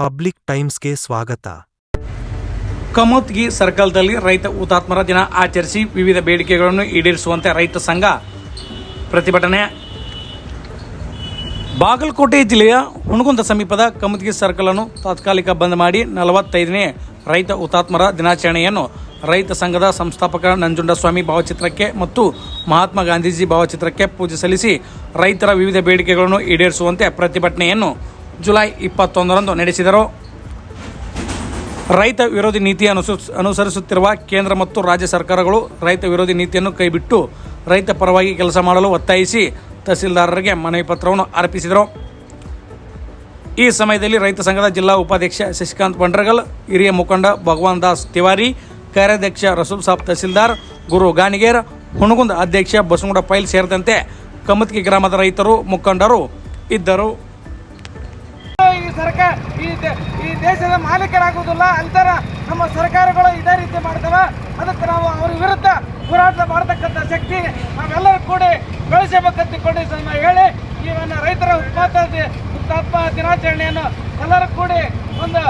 Public ಟೈಮ್ಸ್ಗೆ ಸ್ವಾಗತ. ಕಮೋತ್ಗಿ ಸರ್ಕಲ್ದಲ್ಲಿ ರೈತ ಹುತಾತ್ಮರ ದಿನ ಆಚರಿಸಿ ವಿವಿಧ ಬೇಡಿಕೆಗಳನ್ನು ಈಡೇರಿಸುವಂತೆ ರೈತ ಸಂಘ ಪ್ರತಿಭಟನೆ. ಬಾಗಲಕೋಟೆ ಜಿಲ್ಲೆಯ ಹುಣಗುಂದ ಸಮೀಪದ ಕಮತ್ಗಿ ಸರ್ಕಲ್ ಅನ್ನು ತಾತ್ಕಾಲಿಕ ಬಂದ್ ಮಾಡಿ ನಲವತ್ತೈದನೇ ರೈತ ಹುತಾತ್ಮರ ದಿನಾಚರಣೆಯನ್ನು ರೈತ ಸಂಘದ ಸಂಸ್ಥಾಪಕ ನಂಜುಂಡಸ್ವಾಮಿ ಭಾವಚಿತ್ರಕ್ಕೆ ಮತ್ತು ಮಹಾತ್ಮ ಗಾಂಧೀಜಿ ಭಾವಚಿತ್ರಕ್ಕೆ ಪೂಜೆ ಸಲ್ಲಿಸಿ ರೈತರ ವಿವಿಧ ಬೇಡಿಕೆಗಳನ್ನು ಈಡೇರಿಸುವಂತೆ ಪ್ರತಿಭಟನೆಯನ್ನು ಜುಲೈ ಇಪ್ಪತ್ತೊಂದರಂದು ನಡೆಸಿದರು. ರೈತ ವಿರೋಧಿ ನೀತಿ ಅನುಸರಿಸ್ ಅನುಸರಿಸುತ್ತಿರುವ ಕೇಂದ್ರ ಮತ್ತು ರಾಜ್ಯ ಸರ್ಕಾರಗಳು ರೈತ ವಿರೋಧಿ ನೀತಿಯನ್ನು ಕೈಬಿಟ್ಟು ರೈತ ಪರವಾಗಿ ಕೆಲಸ ಮಾಡಲು ಒತ್ತಾಯಿಸಿ ತಹಸೀಲ್ದಾರರಿಗೆ ಮನವಿ ಪತ್ರವನ್ನು ಅರ್ಪಿಸಿದರು. ಈ ಸಮಯದಲ್ಲಿ ರೈತ ಸಂಘದ ಜಿಲ್ಲಾ ಉಪಾಧ್ಯಕ್ಷ ಶಶಿಕಾಂತ್ ಬಂಡ್ರಗಲ್ ಹಿರಿಯ ಮುಖಂಡ ಭಗವಾನ್ ದಾಸ್ ತಿವಾರಿ, ಕಾರ್ಯಾಧ್ಯಕ್ಷ ರಸೂಲ್ ಸಾಬ್ ತಹಸೀಲ್ದಾರ್ ಗುರು ಗಾಣಿಗೇರ್, ಹುಣಗುಂದ ಅಧ್ಯಕ್ಷ ಬಸವಗೌಡ ಪೈಲ್ ಸೇರಿದಂತೆ ಕಮತ್ಕಿ ಗ್ರಾಮದ ರೈತರು, ಮುಖಂಡರು ಇದ್ದರು. ಸರ್ಕಾರ ಈ ಈ ದೇಶದ ಮಾಲೀಕರಾಗುವುದಿಲ್ಲ, ಅಂತರ ನಮ್ಮ ಸರ್ಕಾರಗಳು ಇದೇ ರೀತಿ ಮಾಡ್ತವೆ. ಅದಕ್ಕೆ ನಾವು ಅವ್ರ ವಿರುದ್ಧ ಹೋರಾಟ ಮಾಡತಕ್ಕಂಥ ಶಕ್ತಿ ನಾವೆಲ್ಲರೂ ಕೂಡಿ ಬೆಳೆಸಬೇಕಂತಕೊಂಡು ಹೇಳಿ ಈ ಒಂದು ರೈತರ ಉತ್ಪಾದ ಹುತಾತ್ಮ ದಿನಾಚರಣೆಯನ್ನು ಎಲ್ಲರೂ ಕೂಡಿ ಒಂದು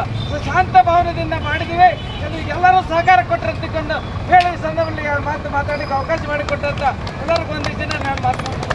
ಶಾಂತ ಭಾವನೆಯಿಂದ ಮಾಡಿದ್ದೀವಿ. ಅದು ಎಲ್ಲರೂ ಸಹಕಾರ ಕೊಟ್ಟಿರ್ತಿಕೊಂಡು ಹೇಳಿ ಈ ಸಂದರ್ಭದಲ್ಲಿ ಮಾತು ಮಾತಾಡಲಿಕ್ಕೆ ಅವಕಾಶ ಮಾಡಿಕೊಟ್ಟಂತ ಎಲ್ಲರಿಗೂ ಒಂದು ದಿನ ನಾನು ಮಾತನಾಡ್ತೀನಿ.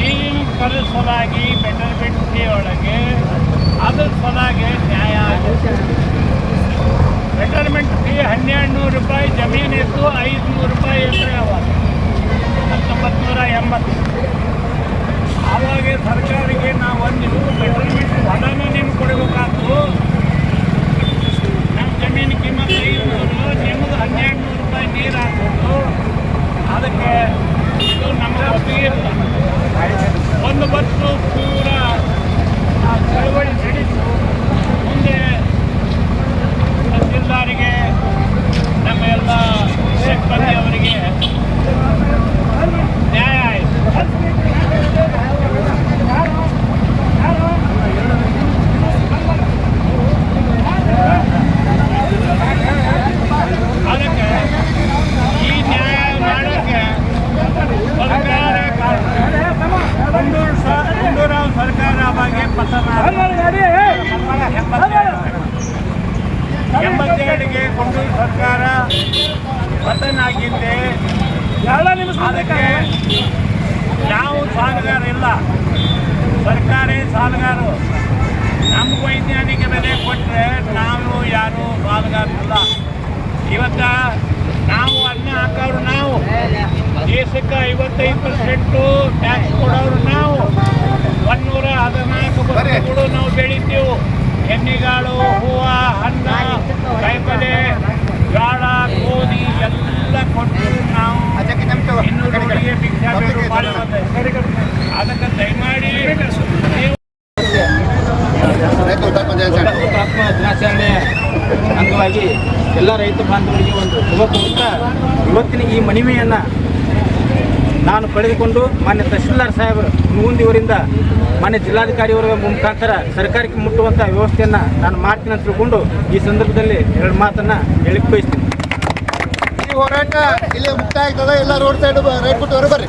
ನೀರಿನ ಕರೆಸಲಾಗಿ ಸಲಾಗಿ ಬೆಟರ್ಮೆಂಟ್ ಒಳಗೆ, ಅದ್ರ ಸಲಾಗಿ ನ್ಯಾಯ ಬೆಟರ್ಮೆಂಟ್ ಫೀ ಹನ್ನೆರಡು ನೂರು ರೂಪಾಯಿ ಜಮೀನು ಇತ್ತು ಐದುನೂರು ರೂಪಾಯಿ ಎಕರೆ ಅವಾಗ ಹತ್ತೊಂಬತ್ತು ನೂರ ಎಂಬತ್ತು ಆವಾಗ ಸರ್ಕಾರಕ್ಕೆ ನಾವು ಒಂದು ಬೆಟರ್ಮೆಂಟ್ ಹೊಲನ ನಿಮ್ಗೆ ಕೊಡಬೇಕಾದ್ದು ನಮ್ಮ ಜಮೀನು ಕಿಮ್ಮತ್ತು ಐದುನೂರು ನಿಮ್ಮದು ಹನ್ನೆರಡು ನೂರು ರೂಪಾಯಿ ನೀರು ಹಾಕ್ಬಿಟ್ಟು ಅದಕ್ಕೆ ಇದು ನಮಗೆ ಒಪ್ಪಿಗೆ ಇಲ್ಲ ಒಂದು ಬಸ್ಸು ಪೂರ ಆ ಚಳವಳಿ ನಡೀತು ಮುಂದೆ ತಹಸೀಲ್ದಾರಿಗೆ ನಮ್ಮ ಎಲ್ಲ ಸಿಬ್ಬಂದಿಯವರಿಗೆ ನ್ಯಾಯ ಆಯಿತು ಅದಕ್ಕೆ ಈ ನ್ಯಾಯ ಮಾಡೋಕ್ಕೆ ಸರ್ಕಾರ ಕಾರಣ ಗುಂಡೂರು ಸ- ಗುಂಡೂರಾವ್ ಸರ್ಕಾರ ಅವಾಗೆ ಪತನ ಎಂಬತ್ತೇಳಿಗೆ ಗುಂಡೂರು ಸರ್ಕಾರ ಆಗಿದ್ದೆ ಅದಕ್ಕೆ ನಾವು ಸಾಲಗಾರ ಇಲ್ಲ. ಸರ್ಕಾರಿ ಸಾಲಗಾರರು. ನಮ್ಮ ವೈಜ್ಞಾನಿಕ ಬೆಲೆ ಕೊಟ್ಟರೆ ನಾವು ಯಾರು ಸಾಲಗಾರರಿಲ್ಲ ಇವತ್ತ ನಾವು ಅನ್ನ ಹಾಕೋರು ನಾವು. ದೇಶಕ್ಕೆ ಐವತ್ತೈದು ಪರ್ಸೆಂಟು ಟ್ಯಾಕ್ಸ್ ಕೊಡೋರು ನಾವು. ಒಂದೂರ ಹದಿನಾಲ್ಕು ಕೂಡ ನಾವು ಬೆಳಿತೀವಿ. ಎಣ್ಣೆಗಾಳು ಹೂವು ಹಣ್ಣು ಅದಕ್ಕೆ ದಯಮಾಡಿ ದಿನಾಚರಣೆ. ಅಂಗವಾಗಿ ಎಲ್ಲ ರೈತ ಬಾಂಧವರಿಗೆ ಒಂದು ಶುಭ ಕೋರುತ್ತಾ ಇವತ್ತಿನ ಈ ಮನವಿಯನ್ನು ನಾನು ಪಡೆದುಕೊಂಡು ಮಾನ್ಯ ತಹಶೀಲ್ದಾರ್ ಸಾಹೇಬರು ಮುಗುಂದಿಯವರಿಂದ ಮಾನ್ಯ ಜಿಲ್ಲಾಧಿಕಾರಿಯವರ ಮುಖಾಂತರ ಸರ್ಕಾರಕ್ಕೆ ಮುಟ್ಟುವಂಥ ವ್ಯವಸ್ಥೆಯನ್ನು ನಾನು ಮಾಡ್ತೀನಿ ಅಂತ ತಿಳ್ಕೊಂಡು ಈ ಸಂದರ್ಭದಲ್ಲಿ ಎರಡು ಮಾತನ್ನು ಹೇಳಿಕ್ ಬಯಸ್ತೀನಿ. ಈ ಹೋರಾಟ ಇಲ್ಲಿ ಮುಕ್ತಾಯ ಆಗ್ತದೆ? ಎಲ್ಲ ರೋಡ್ ಸೈಡ್ ರೈಟ್ ಬಿಟ್ಟು ಬರ್ರಿ.